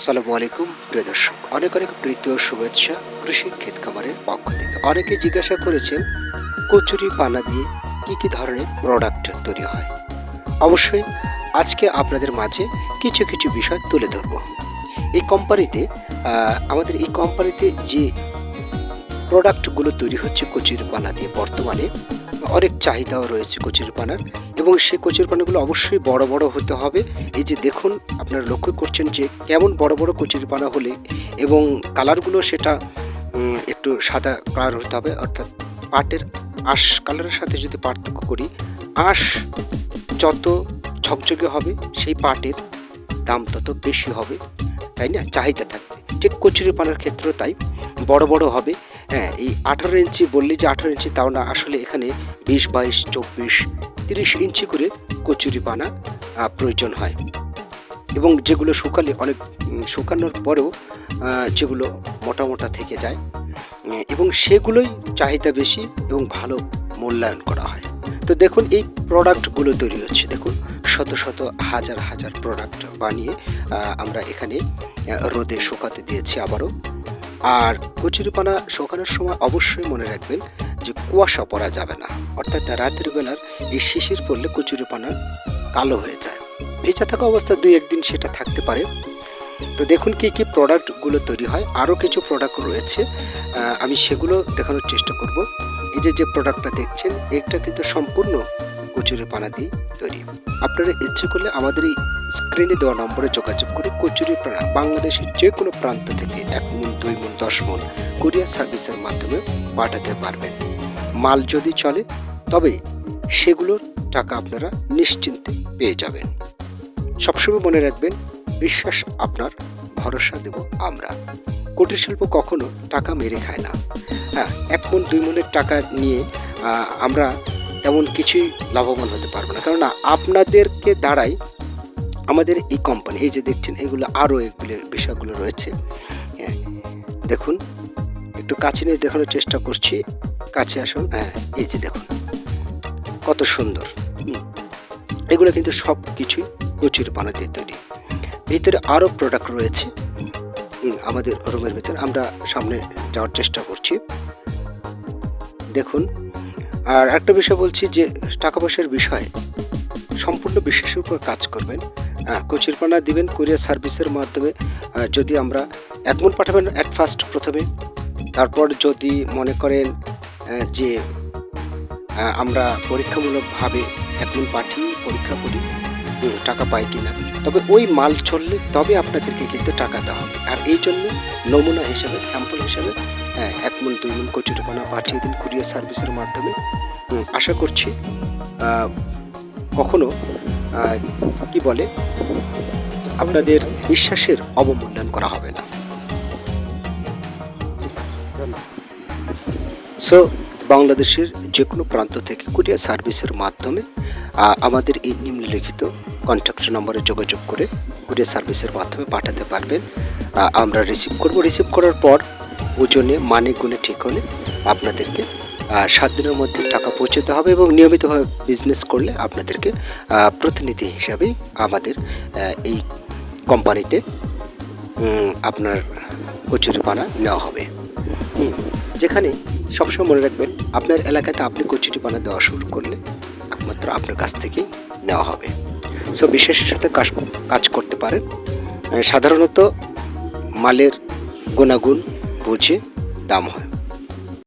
আসসালামু আলাইকুম, প্রিয় দর্শক। অনেক অনেক প্রীতি শুভেচ্ছা কৃষি ক্ষেত খামারের পক্ষ থেকে। অনেকে জিজ্ঞাসা করেছেন, কচুরি পানা দিয়ে কি কি ধরনের প্রোডাক্ট তৈরি হয়? অবশ্যই আজকে আপনাদের মাঝে কিছু কিছু বিষয় তুলে ধরব। এই কোম্পানিতে আমাদের এই কোম্পানিতে যে প্রোডাক্টগুলো তৈরি হচ্ছে কচুরি পানা দিয়ে বর্তমানে অনেক চাহিদাও রয়েছে কচুরি পানার এবং সেই কচুরি পানাগুলো অবশ্যই বড় বড় হতে হবে। এই যে দেখুন, আপনারা লক্ষ্য করছেন যে কেমন বড় বড় কচুরি পানা হলে এবং কালারগুলো সেটা একটু সাদা কালার হতে হবে, অর্থাৎ পাটের আঁশ, কালারের সাথে যদি পার্থক্য করি, আঁশ যত ঝকঝকে হবে, সেই পাটের দাম তত বেশি হবে, তাই না? চাহিদা থাকবে। ঠিক কচুরি পানার ক্ষেত্রেও তাই। বড় বড় হবে। হ্যাঁ এই আঠারো ইঞ্চি বললে যে আঠারো ইঞ্চি তাও না, আসলে এখানে বিশ, বাইশ, চব্বিশ, তিরিশ ইঞ্চি করে কচুরি পানা প্রয়োজন হয়। এবং যেগুলো শুকালে অনেক শুকানোর পরেও যেগুলো মোটা মোটা থেকে যায় এবং সেগুলোই চাহিদা বেশি এবং ভালো মূল্যায়ন করা হয়। তো দেখুন, এই প্রোডাক্টগুলো তৈরি হচ্ছে। দেখুন, শত শত হাজার হাজার প্রোডাক্ট বানিয়ে আমরা এখানে রোদে শুকাতে দিয়েছি আবারও। আর কচুরিপানা শুকানোর সময় অবশ্যই মনে রাখবেন যে কুয়াশা পরা যাবে না। অর্থাৎ রাতের বেলার এই শিশির পড়লে কচুরিপানা কালো হয়ে যায়। ভেজা থাকা অবস্থা দুই একদিন সেটা থাকতে পারে। তো দেখুন কি কি প্রোডাক্টগুলো তৈরি হয়। আরও কিছু প্রোডাক্ট রয়েছে। আমি সেগুলো দেখানোর চেষ্টা করব। এই যে যে প্রোডাক্টটা দেখছেন, এটা কিন্তু সম্পূর্ণ কচুরি পানা দিয়ে তৈরি। আপনারা ইচ্ছে করলে আমাদের এই স্ক্রিনে দেওয়া নম্বরে যোগাযোগ করে কচুরি পানা বাংলাদেশের যে কোনো প্রান্ত থেকে এক মন দুই মন দশ মন কুরিয়ার সার্ভিসের মাধ্যমে পাঠাতে পারবেন। মাল যদি চলে, তবে সেগুলোর টাকা আপনারা নিশ্চিন্তে পেয়ে যাবেন। সবসময় মনে রাখবেন, বিশ্বাস আপনার, ভরসা দেব আমরা। কুটির শিল্প কখনো টাকা মেরে খায় না। হ্যাঁ এক মন দুই মনের টাকা নিয়ে আমরা তেমন কিছুই লাভবান হতে পারব না। কেননা আপনাদেরকে দ্বারাই আমাদের এই কোম্পানি এই যে দেখছেন এগুলো আরও এগুলো বিষয়গুলো রয়েছে। হ্যাঁ, দেখুন একটু কাছে নিয়ে দেখানোর চেষ্টা করছি। কাছে আসুন হ্যাঁ এই যে দেখুন কত সুন্দর। এগুলো কিন্তু সব কিছুই কচুর পানা দিয়ে তৈরি। ভিতরে আরও প্রোডাক্ট রয়েছে। আমাদের রুমের ভিতরে আমরা সামনে যাওয়ার চেষ্টা করছি। দেখুন আর একটা বিষয় বলছি যে টাকা পয়সার বিষয় সম্পূর্ণ বিশ্বাসের উপর কাজ করবেন। আহ, কচুর পানা দিবেন কুরিয়ার সার্ভিসের মাধ্যমে। যদি আমরা এক মন পাঠাবেন অ্যাট ফার্স্ট প্রথমে তারপর যদি মনে করেন যে আমরা পরীক্ষামূলকভাবে এক মন পাঠিয়ে পরীক্ষা করি টাকা পাই কিনা তবে ওই মাল চললে তবে আপনাদেরকে কিন্তু টাকা দেওয়া হবে। আর এই জন্য নমুনা হিসেবে স্যাম্পল হিসেবে হ্যাঁ, এক মন দুই মন কচুরিপানা পাঠিয়ে দিন কুরিয়ার সার্ভিসের মাধ্যমে। আশা করছি কখনো কি বলে আপনাদের বিশ্বাসের অবমূল্যায়ন করা হবে না। সো বাংলাদেশের যে কোনো প্রান্ত থেকে কুরিয়ার সার্ভিসের মাধ্যমে আমাদের এই নিম্নলিখিত কন্ট্যাক্ট নম্বরে যোগাযোগ করে কুরিয়ার সার্ভিসের মাধ্যমে পাঠাতে পারবেন। আমরা রিসিভ করব। রিসিভ করার পর ওজনে মানে গুণে ঠিক হলে আপনাদেরকে সাত দিনের মধ্যে টাকা পৌঁছতে হবে এবং নিয়মিতভাবে বিজনেস করলে আপনাদেরকে প্রতিনিধি হিসাবে আমাদের এই কোম্পানিতে আপনার কচুরিপানা নেওয়া হবে। যেখানে সবসময় মনে রাখবেন, আপনার এলাকাতে আপনি কচুরিপানা দেওয়া শুরু করলে একমাত্র আপনার কাছ থেকেই নেওয়া হবে। সো বিশ্বাসের সাথে কাজ কাজ করতে পারেন। সাধারণত মালের গুণাগুণ বুঝে দাম হয়।